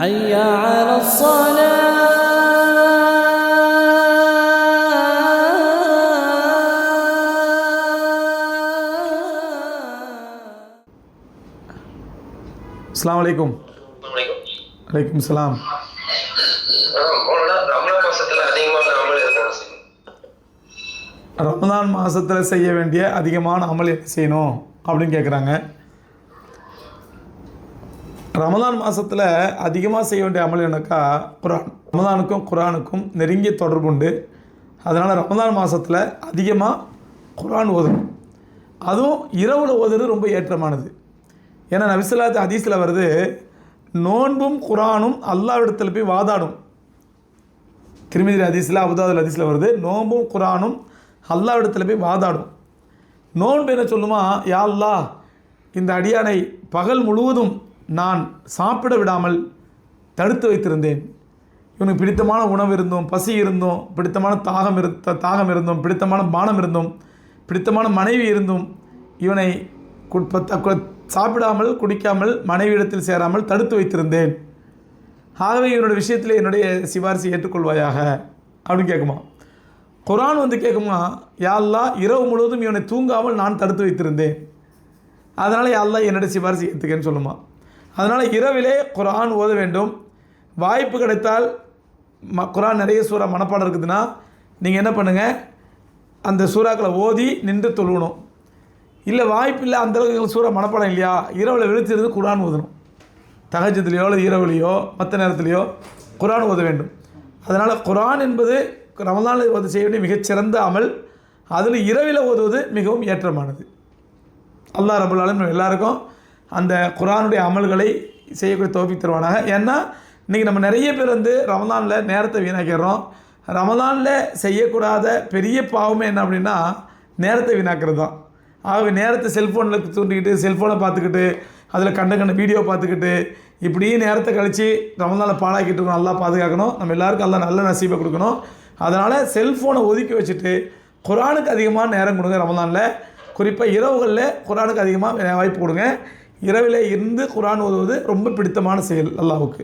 حي على الصلاة அஸ்லாம் வலைக்கும் வணக்கம். வலைக்கும் சலாம் ஆ, மௌலானா, ரமலான் மாசத்துல அதிகமான அமல் இருக்கணும் சார். ரமதான் மாதத்தில் செய்ய வேண்டிய அதிகமான அமல் என்ன செய்யணும் அப்படின்னு கேட்குறாங்க ரமதான் மாதத்தில் அதிகமாக செய்ய வேண்டிய அமல் என்னக்கா? குரான் ரமதானுக்கும் குரானுக்கும் நெருங்கிய தொடர்பு உண்டு. அதனால் ரமதான் மாதத்தில் அதிகமாக குரான் ஓதணும். அதுவும் இரவில் ஓதுறது ரொம்ப ஏற்றமானது. ஏன்னா நபிசுல்லாத்து ஹதீஸில் வருது நோன்பும் குரானும் அல்லாவிடத்தில் போய் வாதாடும். திருமதி ஹதீஸில் அபுதாதுல் ஹதீஸில் வருது நோன்பும் குரானும் அல்லாவிடத்தில் போய் வாதாடும். நோன்பு என்ன சொல்லுமா? யா அல்லா இந்த அடியானை பகல் முழுவதும் நான் சாப்பிட விடாமல் தடுத்து வைத்திருந்தேன். இவனுக்கு பிடித்தமான உணவு இருந்தும் பசி இருந்தும் பிடித்தமான தாகம் இருத்த தாகம் இருந்தும் பிடித்தமான பானம் இருந்தும் பிடித்தமான மனைவி இருந்தும். இவனை சாப்பிடாமல் குடிக்காமல் மனைவியிடத்தில் சேராமல் தடுத்து வைத்திருந்தேன். ஆகவே இவனோட விஷயத்தில் என்னுடைய சிபாரிசு ஏற்றுக்கொள்வாயாக அப்படின்னு கேட்குமா? குரான் வந்து கேட்குமா? யாழ்லா இரவு முழுவதும் இவனை தூங்காமல் நான் தடுத்து வைத்திருந்தேன். அதனால் யாழ்லா என்னுடைய சிபாரிசு ஏற்றுக்கேன்னு சொல்லுமா? அதனால் இரவிலே குரான் ஓத வேண்டும். வாய்ப்பு கிடைத்தால் ம குரான் நிறைய சூறா மனப்பாடம் இருக்குதுன்னா நீங்கள் என்ன பண்ணுங்கள் அந்த சூறாக்களை ஓதி நின்று தொழுகணும். இல்லை வாய்ப்பு இல்லை அந்தளவுக்கு சூறா மனப்பாடம் இல்லையா? இரவில் விழித்திருந்து குரான் ஓதணும். தகஜத்துலேயோ இல்லை இரவுலையோ மற்ற நேரத்துலையோ குரான் ஓத வேண்டும். அதனால் குரான் என்பது ரமதானில் ஓத செய்ய வேண்டிய மிகச்சிறந்த அமல். அதில் இரவில் ஓதுவது மிகவும் ஏற்றமானது. அல்லா ரபுல்லாலும் எல்லாருக்கும் அந்த குரானுடைய அமல்களை செய்யக்கூடிய தோப்பி தருவானாக. ஏன்னா இன்றைக்கி நம்ம நிறைய பேர் வந்து ரமதானில் நேரத்தை வீணாக்கிறோம் ரமதானில் செய்யக்கூடாத பெரிய பாவமே என்ன அப்படின்னா நேரத்தை வீணாக்கிறது தான். ஆகவே நேரத்தை செல்ஃபோனில் தூண்டிக்கிட்டு செல்ஃபோனை பார்த்துக்கிட்டு அதில் கண்ட கண்ட வீடியோ பார்த்துக்கிட்டு இப்படியே நேரத்தை கழித்து ரமதானில் பாழாக்கிட்டு இருக்கோம் நல்லா பாதுகாக்கணும். நம்ம எல்லாருக்கும் எல்லாம் நல்ல நசீபை கொடுக்கணும். அதனால் செல்ஃபோனை ஒதுக்கி வச்சுட்டு குரானுக்கு அதிகமாக நேரம் கொடுங்க ரமதானில். குறிப்பாக இரவுகளில் குரானுக்கு அதிகமாக வாய்ப்பு கொடுங்க. இரவிலே இருந்து குரான் ஓதுவது ரொம்ப பிடித்தமான செயல் அல்லாவுக்கு